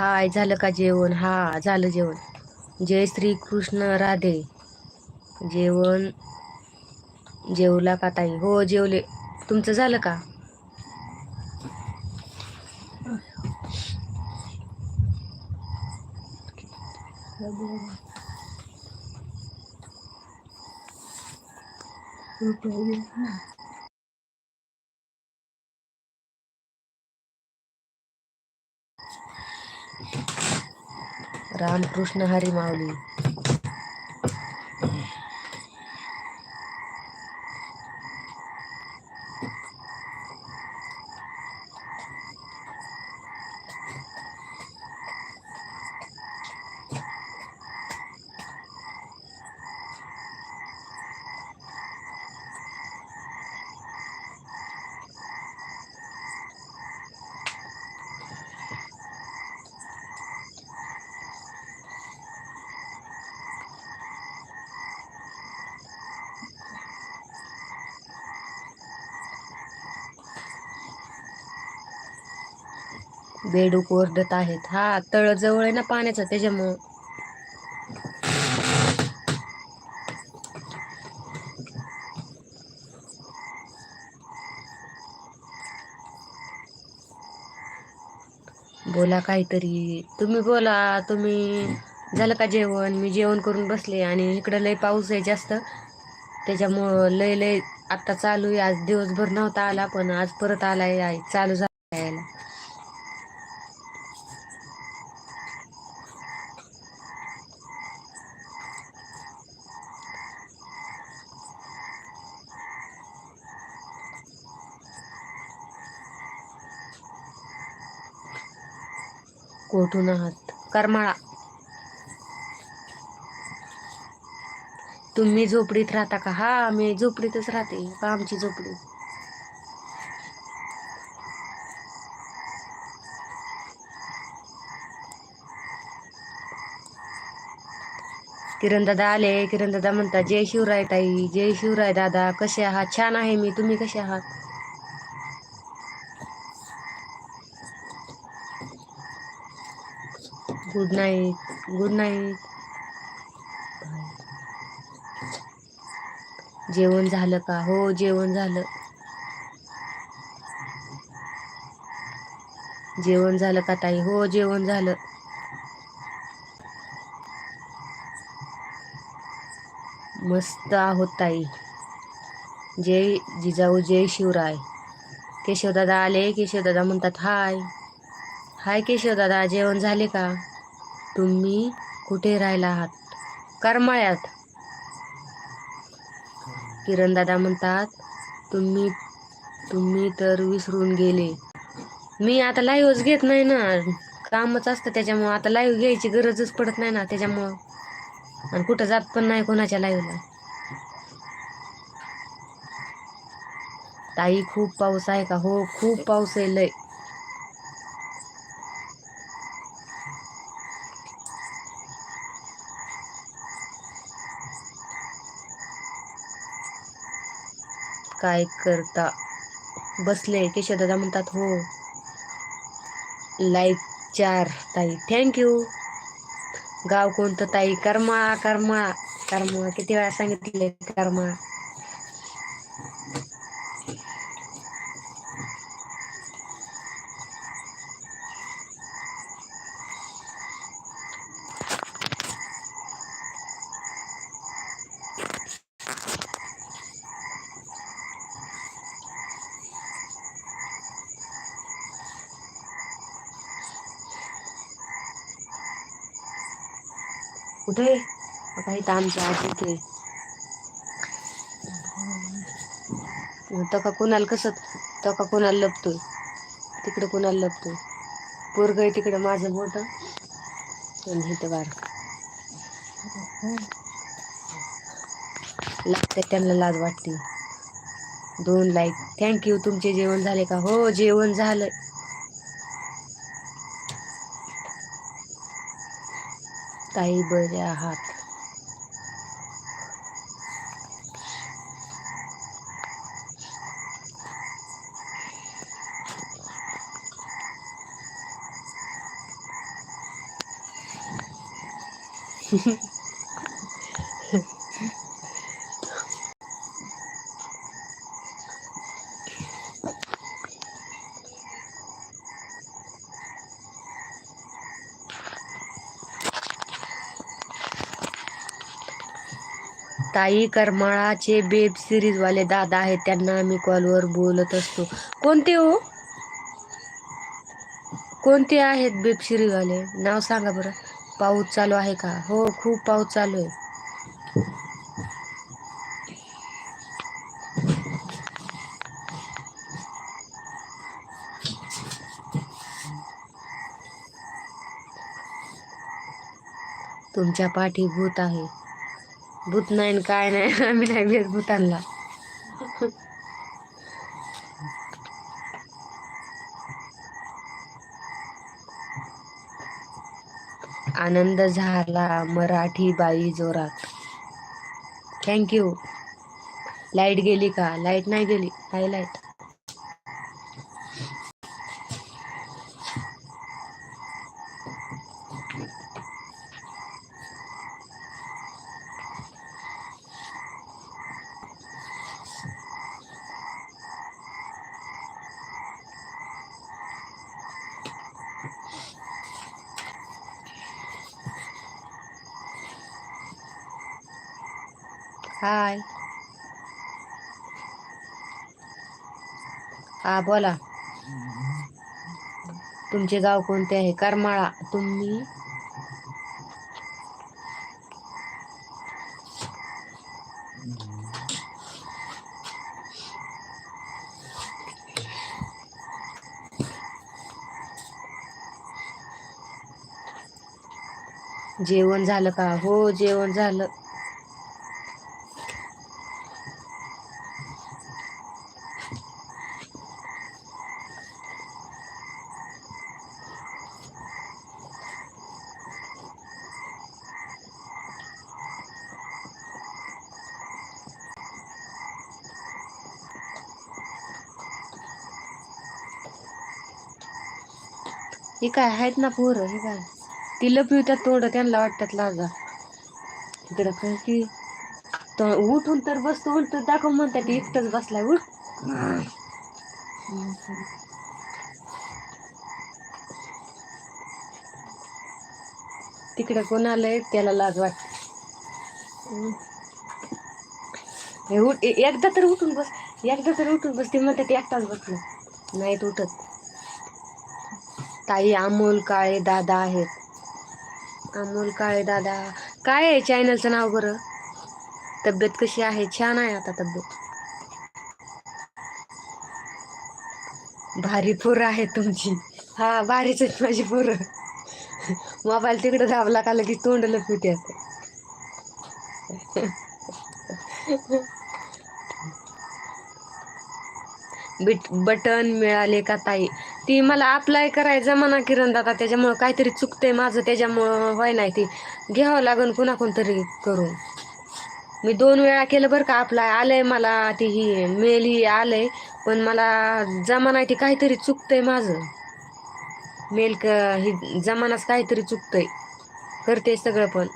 हाय झालं का जेवण? हा झालं जेवण. जय श्री कृष्ण राधे. जेवण जेवला का ताई? हो जेवले. तुमचं झालं का? रामकृष्ण हरी माऊली. बेडूक ओरडत आहेत. हा तळ जवळ आहे ना पाण्याचा त्याच्यामुळं. बोला काहीतरी. तुम्ही बोला तुम्ही झालं का जेवण? मी जेवण करून बसले आणि इकडं लय पाऊस आहे जास्त. त्याच्यामुळं लय लय आता चालू आहे. आज दिवसभर नव्हता आला पण आज परत आलाय. आहे चालू झाला. कुठून आहात? करमाळा. तुम्ही झोपडीत राहता का? हा मी झोपडीतच राहते. का आमची झोपडी? किरण दादा आले. किरण दादा म्हणता जय शिवराय ताई. जय शिवराय दादा. कसे आहात? छान आहे मी. तुम्ही कसे आहात? गुड नाईट गुड नाईट जेवण झालं का? हो जेवण झालं. जेवण झालं का ताई? हो जेवण झालं. मस्त आहोत ताई. जय जिजाऊ जय शिवराय. केशवदादा आले केशवदादा म्हणतात हाय. हाय केशवदादा. जेवण झाले का? तुम्ही कुठे राहिला आहात? करमाळ्यात. किरण दादा म्हणतात तुम्ही तुम्ही तर विसरून गेले. मी आता लाईव्हच घेत नाही ना. कामच असतं त्याच्यामुळं. आता लाईव्ह घ्यायची गरजच पडत नाही ना त्याच्यामुळं. आणि कुठं जात पण नाही कोणाच्या लाईव्हला ताई खूप पाऊस आहे का? हो खूप पाऊस आहे लय. काय करता? बसले केशवदादा म्हणतात हो. लाईक चार ताई. थँक्यू गाव कोणतं ताई? कर्मा कर्मा. कर्मा किती वेळा सांगितले? कर्मा. कुठे? काही इथं आमच्या आज इथे तो का कुणाला कसं? तका का कुणाला लपतोय? तिकडे कुणाला लपतोय? पोरग आहे तिकडे माझं मोठ. आणि इथं बार. लागते त्यांना लाज वाटते. दोन लाईक थँक्यू तुमचे जेवण झाले का? हो जेवण झालं काही बरे आहात Mm-hmm. ताई करमाळाचे बेब सिरीजवाले दादा आहेत त्यांना आम्ही कॉलवर बोलत असतो. कोणते हो? कोणते आहेत बेब सिरीजवाले नाव सांगा बरं. पाऊस चालू आहे का? हो खूप पाऊस चालू आहे. तुमच्या पाठी भूत आहे. भूत नाही काय नाही. आम्ही नाही भेट भूतांना. आनंद झाला मराठी बाई जोरात. थँक्यू लाइट गेली का? लाइट नाही गेली? काय लाइट हाय हा बोला. तुमचे गाव कोणते आहे? करमाळा. तुम्ही? जेवण झालं का? हो जेवण झालं. हे काय आहेत ना पोरं हे काय? ती लपवितात तोंड त्यांना वाटतात लाजा. तिकडं काय की तो उठून तर बसतो उलट दाखव म्हणतात एकटच बसलाय उठ. तिकडं कोण आलंय त्याला लाज वाटते. एकदा तर उठून बस एकदा तर उठून बस ते म्हणतात एकटाच बसलं. नाहीत उठत. ताई अमोल काळे दादा आहेत. अमोल काळे दादा. काय आहे चॅनलचं नाव बरं? तब्येत कशी आहे? छान आहे आता तब्येत. भारी पोरं आहे तुमची. हा भारीच आहेत माझी पोरं. मोबाईल तिकडे धावला का लगेच तोंड लपविते बिट बटन मिळाले का ताई? ती मला अप्लाय करायचं म्हणा किरण दादा त्याच्यामुळं काहीतरी चुकतंय माझं त्याच्यामुळं व्हाय नाही ती. घ्यावं लागन पुन्हा कोणतरी करून. मी दोन वेळा केलं बरं का अप्लाय आलंय मला ती ही मेल ही आलंय पण मला जमा नाही ती काहीतरी चुकतंय माझं. मेल क ही जमानाच काहीतरी चुकतंय. करते सगळं पण.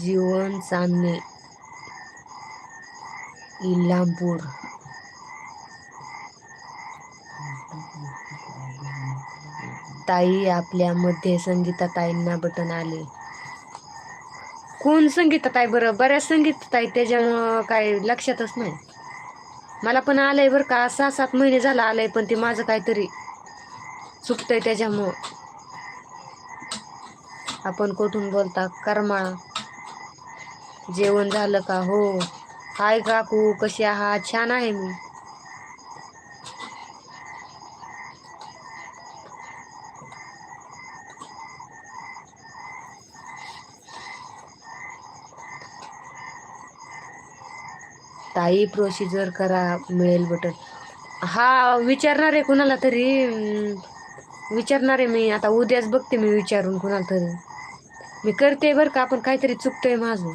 जीवन चांदणे. इलामपूर ताई आपल्यामध्ये संगीता ताईंना बटन आले. कोण संगीता ताई बरं? बऱ्याच संगीत ताई त्याच्यामुळं काय लक्षातच नाही. मला पण आलंय बरं का? सहा सात महिने झालं आलंय पण ते माझं काहीतरी चुकतंय त्याच्यामुळं. आपण कुठून बोलता? करमाळा. जेवण झालं का? हो. हाय काकू कशी आहात? छान आहे मी. ताई प्रोसिजर करा मिळेल बटन. हा विचारणार आहे कुणाला तरी? विचारणार आहे मी. आता उद्याच बघते मी विचारून कुणाला तरी. मी करते बरं का आपण काहीतरी चुकतोय माझं.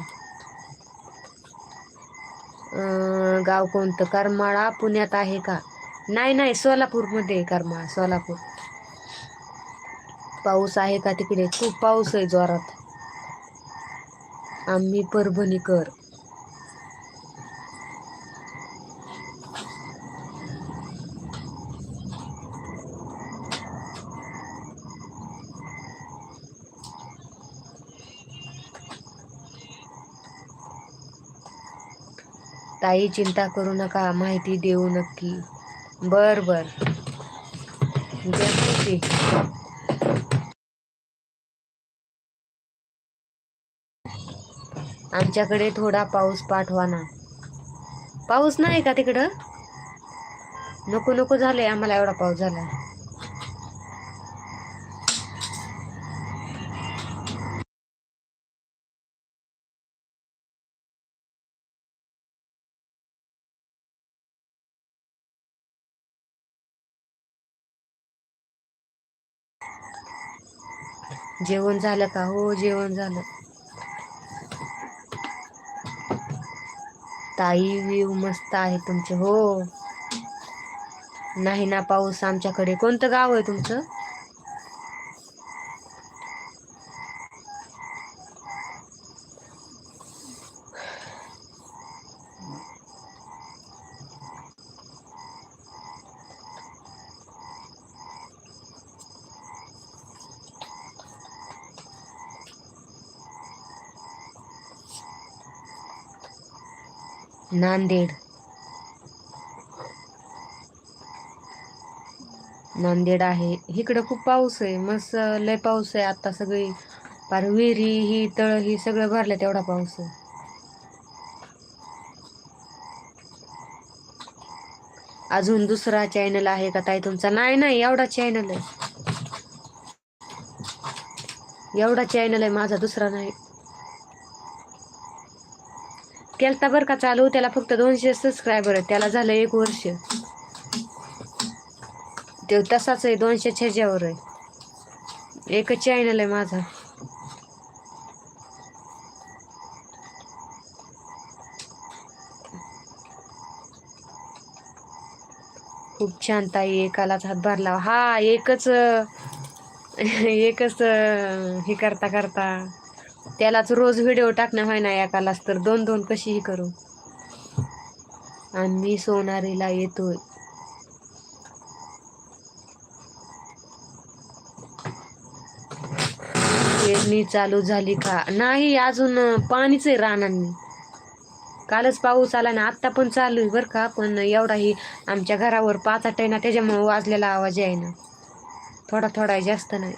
गाव कोणतं? करमाळा पुण्यात आहे का? नाही नाही सोलापूरमध्ये आहे करमाळा सोलापूर. पाऊस आहे का तिकडे? खूप पाऊस आहे जोरात. आम्ही परभणीकर. ताई चिंता करू नका माहिती देऊ नक्की. बर बर. आमच्याकडे थोडा पाऊस पाठवा ना. पाऊस नाही का तिकडं? नको नको झालंय आम्हाला एवढा पाऊस झाला जेवण झालं का? हो जेवण झालं. ताई व्ह्यू मस्त आहे तुमचे हो. नाही ना पाऊस आमच्याकडे. कोणतं गाव आहे तुमचं? नांदेड. नांदेड आहे. इकडं खूप पाऊस आहे. मस्त लय पाऊस आहे. आता सगळी पार विहिरी ही तळ ही सगळं भरलं तेवढा पाऊस आहे. अजून दुसरा चॅनल आहे का ताई तुमचा? नाही नाही एवढा चॅनल आहे. एवढा चॅनल आहे. माझा दुसरा नाही. केलता बरं का चालू त्याला फक्त दोनशे सबस्क्रायबर आहेत. त्याला झालं एक वर्ष. ते तसाच आहे दोनशे छेच्यावर आहे. एकच चॅनल आहे माझा. खूप छान ताई एकालाच हातभार लावा. हा एकच एकच हे करता करता. त्यालाच रोज व्हिडिओ टाकणं व्हाय ना एकालाच तर दोन दोन कशीही करू? आम्ही सोनारीला येतोय. पेरणी चालू झाली का? नाही अजून पाणीच आहे रानांनी. कालच पाऊस आला ना आत्ता पण चालू आहे बरं का पण एवढाही आमच्या घरावर पाच आठ आहे ना त्याच्यामुळे वाजलेला आवाज आहे ना थोडा थोडा जास्त नाही.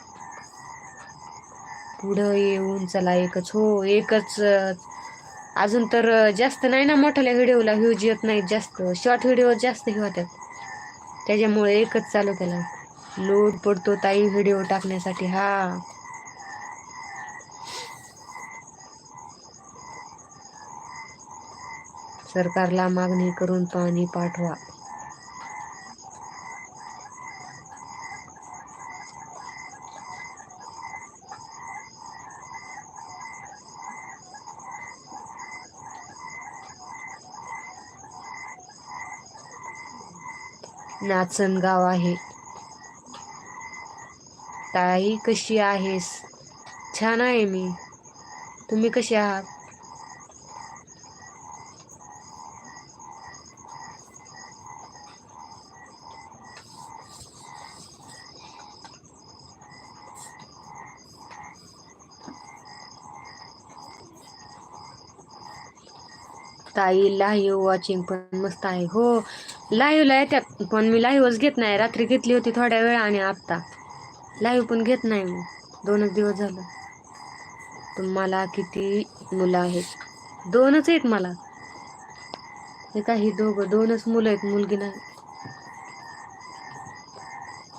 पुढं येऊन चला एकच. हो एकच. अजून तर जास्त नाही ना मोठ्याल्या व्हिडिओला व्ह्यूज येत नाहीत जास्त. शॉर्ट व्हिडिओ जास्त हे होतात त्याच्यामुळे एकच चालू केला. लोड पडतो ताई व्हिडिओ टाकण्यासाठी. हा. सरकारला मागणी करून पाणी पाठवा. नाचनगाव आहे. ताई कशी आहेस? छान आहे मी. तुम्ही कशी आहात? ताईला हे वॉचिंग पण मस्त आहे. हो लाईव्हला येतात पण मी लाईव्हच घेत नाही. रात्री घेतली होती थोड्या वेळ आणि आत्ता. लाईव्ह पण घेत नाही मी. दोनच दिवस झालं. तुम्हाला किती मुलं आहेत? दोनच आहेत मला. हे काही दोघं दोनच मुलं आहेत मुलगी नाही.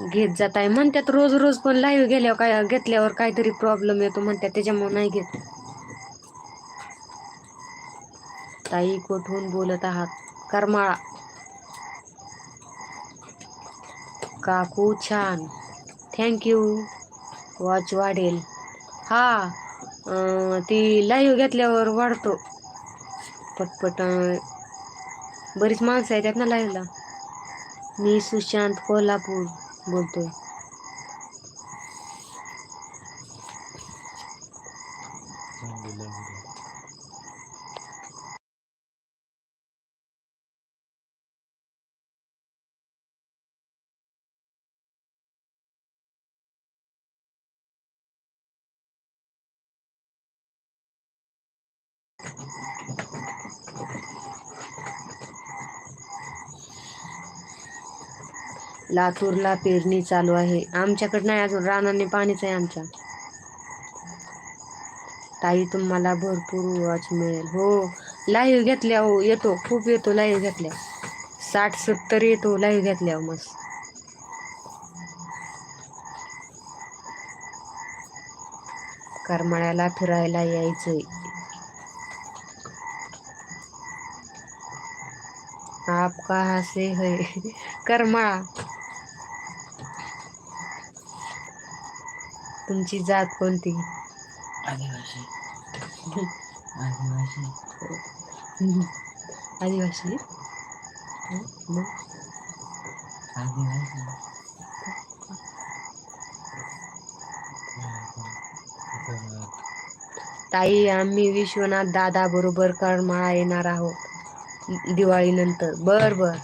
घेत जात आहे. म्हणतात रोज रोज पण लाईव्ह गेल्यावर काय घेतल्यावर काहीतरी प्रॉब्लेम येतो म्हणतात. त्याच्यामुळे नाही घेत. ताई कुठून बोलत आहात? करमाळा. काकू छान थँक्यू वॉच वाढेल. हा ती लाईव्ह घेतल्यावर वाढतो. पटपट बरीच माणसं आहे त्यात ना लाईव्हला मी सुशांत कोल्हापूर बोलतोय. लातूरला पेरणी चालू आहे. आमच्याकडनं नाही अजून रानाने पाणीच आहे आमच्या. ताई तुम्हाला भरपूर वॉच मिळेल. हो लाईव घेतल्या हो येतो. खूप येतो लाईव्ह घेतल्या. साठ सत्तर येतो लाईव घेतल्या हो मस्त. करमाळ्याला फिरायला यायचंय. आप कहा है? करमाळा. तुमची जात कोणती? आदिवासी. आदिवासी. आदिवासी. आदिवासी. ताई आम्ही विश्वनाथ दादा बरोबर करमाळा येणार आहोत. दिवाळी नंतर बर बर.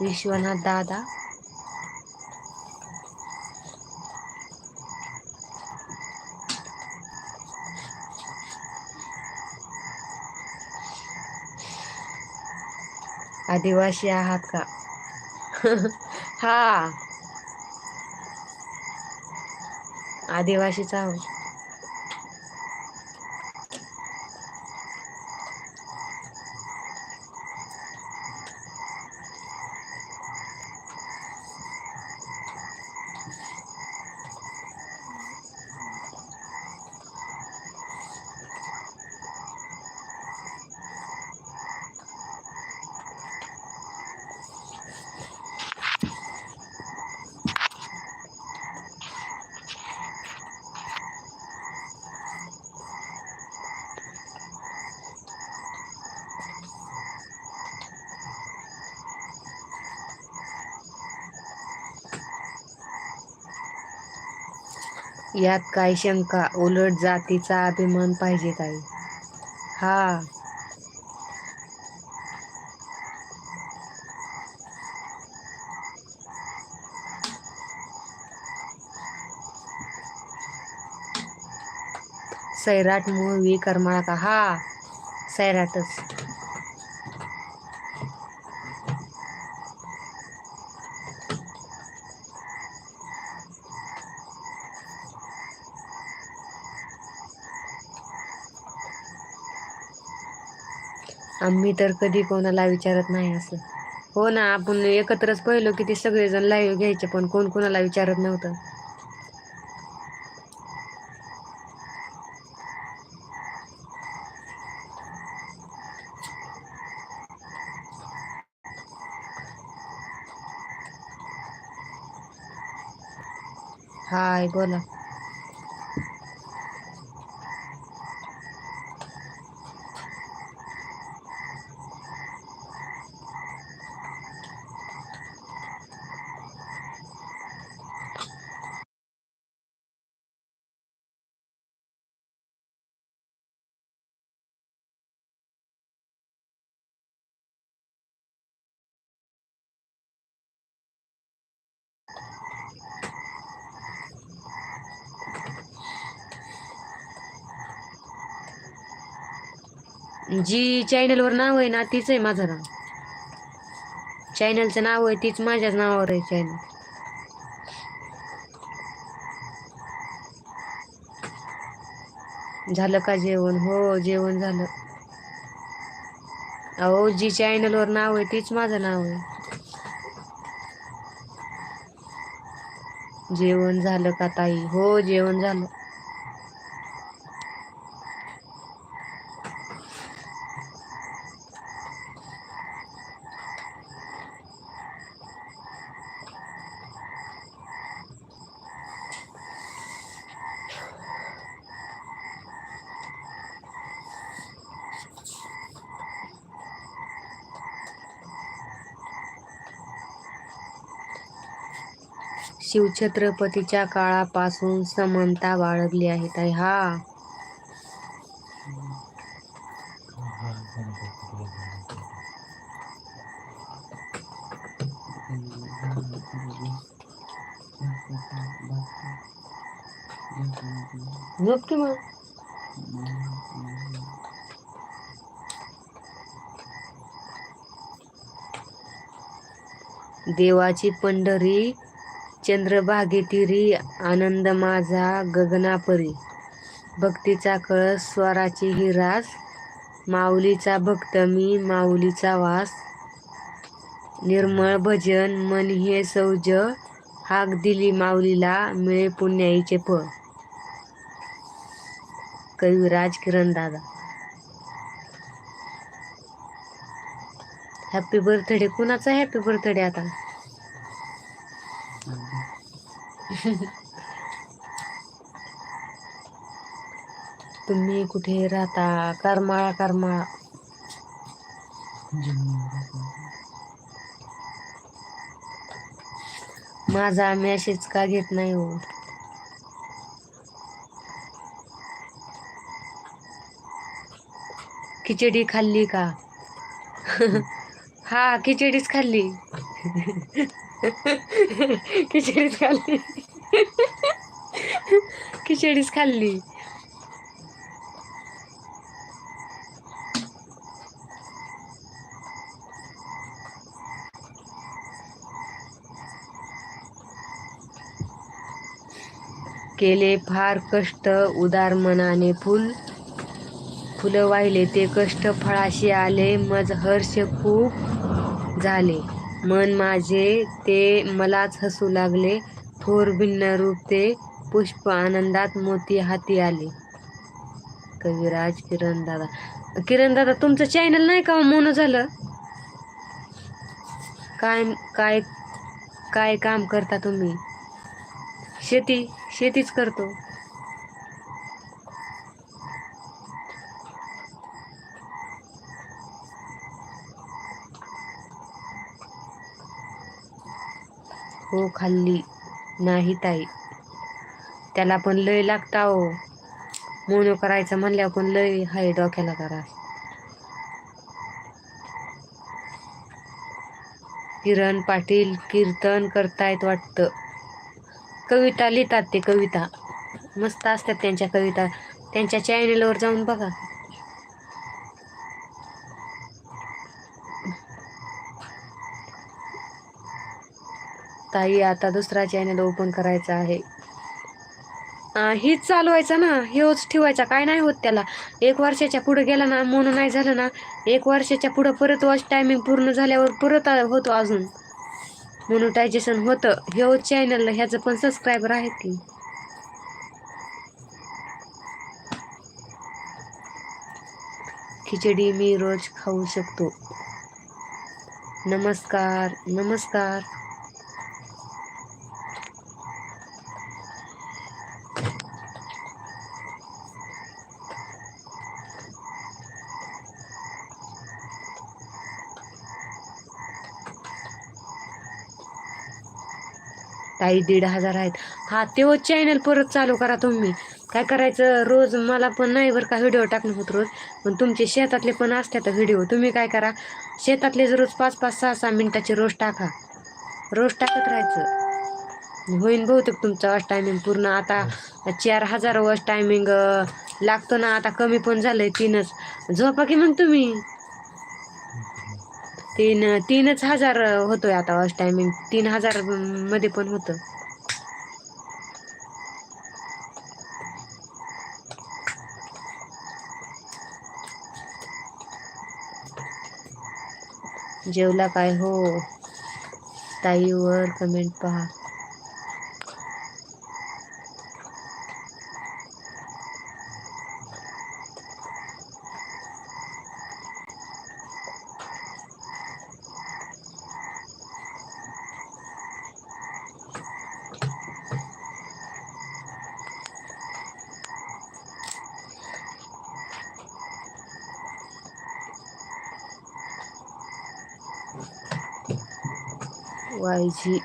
विश्वनाथ दादा. आदिवासी आहात का? हा. आदिवासीच आहोत यात काय शंका. उलट जातीचा अभिमान पाहिजे ताई. हा. सैराट मूवी करमाळा का हा. सैराटच. मी तर कधी कोणाला विचारत नाही असं. हो ना आपण एकत्रच पहिलो की ते सगळेजण लाईव्ह घ्यायचे पण कोण कोणाला विचारत नव्हतं. हाय बोला. जी चॅनलवर नाव आहे ना तीच आहे माझं नाव. चॅनलचं नाव आहे तीच माझ्याच नावावर आहे चॅनल झालं का जेवण? हो जेवण झालं. अहो जी चॅनलवर नाव आहे तीच माझं नाव आहे. जेवण झालं का ताई? हो जेवण झालं. शिवछत्रपतीच्या काळापासून समानता बाळगली आहे. ताई हा. झोप मग. देवाची पंढरी चंद्रभागेटिरी आनंद माझा गगनापरी. भक्तीचा कळस स्वराची ही रास. माऊलीचा भक्त मी माऊलीचा वास. निर्मळ भजन मन हे सौज. हाक दिली माऊलीला मिळे पुण्याईचे फळ. कविराज किरण दादा. हॅपी बर्थडे कुणाचा हॅपी बर्थडे आता? तुम्ही कुठे राहता? करमाळा करमाळा. माझा मेसेज का घेत नाही हो. खिचडी खाल्ली का? हा खिचडीच खाल्ली. खिचडीच खाल्ली. खिचडीच खाल्ली. केले फार कष्ट उदार मनाने फुल. फुलं वाहिले ते कष्ट फळाशी आले मज हर्ष खूप झाले. मन माझे ते मलाच हसू लागले थोर भिन्न रूप ते पुष्प आनंदात मोती हाती आले. कविराज किरण दादा. किरण दादा तुमचं चॅनल नाही का हो? मोन झालं? काय काय काय काम करता तुम्ही? शेती शेतीच करतो. हो खाल्ली. नाही ताई. त्याला पण लय लागता हो मोनो करायचं म्हणल्यावर पण लय हाय डोक्याला करा किरण पाटील कीर्तन करतायत वाटतं. कविता लिहितात ते कविता. मस्त असतात त्यांच्या कविता. त्यांच्या चॅनेलवर जाऊन बघा. ताई आता दुसरा चॅनल ओपन करायचा आहे. हीच चालवायचा ना हेच ठेवायचा. काय नाही होत त्याला. एक वर्षाच्या पुढं गेला ना म्हणून नाही झालं ना एक वर्षाच्या पुढं परत वॉच टायमिंग पूर्ण झाल्यावर परत होतो अजून. मोनोटायझेशन होतं. हे चॅनलला ह्याचं पण सबस्क्रायबर आहेत की. खिचडी मी रोज खाऊ शकतो. नमस्कार नमस्कार. ताई दीड हजार आहेत. हा तेव्हा चॅनल परत चालू करा तुम्ही. काय करायचं रोज मला पण नाही बरं का व्हिडिओ टाकणं होत रोज. पण तुमचे शेतातले पण असतात व्हिडिओ तुम्ही काय करा शेतातले रोज पाच पाच सहा सहा मिनिटाचे रोज टाका. रोज टाकत राहायचं. होईन बहुतेक तुमचा वॉच टायमिंग पूर्ण. आता चार हजार वॉच टायमिंग लागतो ना आता कमी पण झालं आहे तीनच. झोपा की मग तुम्ही? तीन तीनच हजार होतोय आता वॉच टायमिंग तीन हजारमध्ये पण होतं. जेवला काय हो? ताईवर कमेंट पहा. 外资。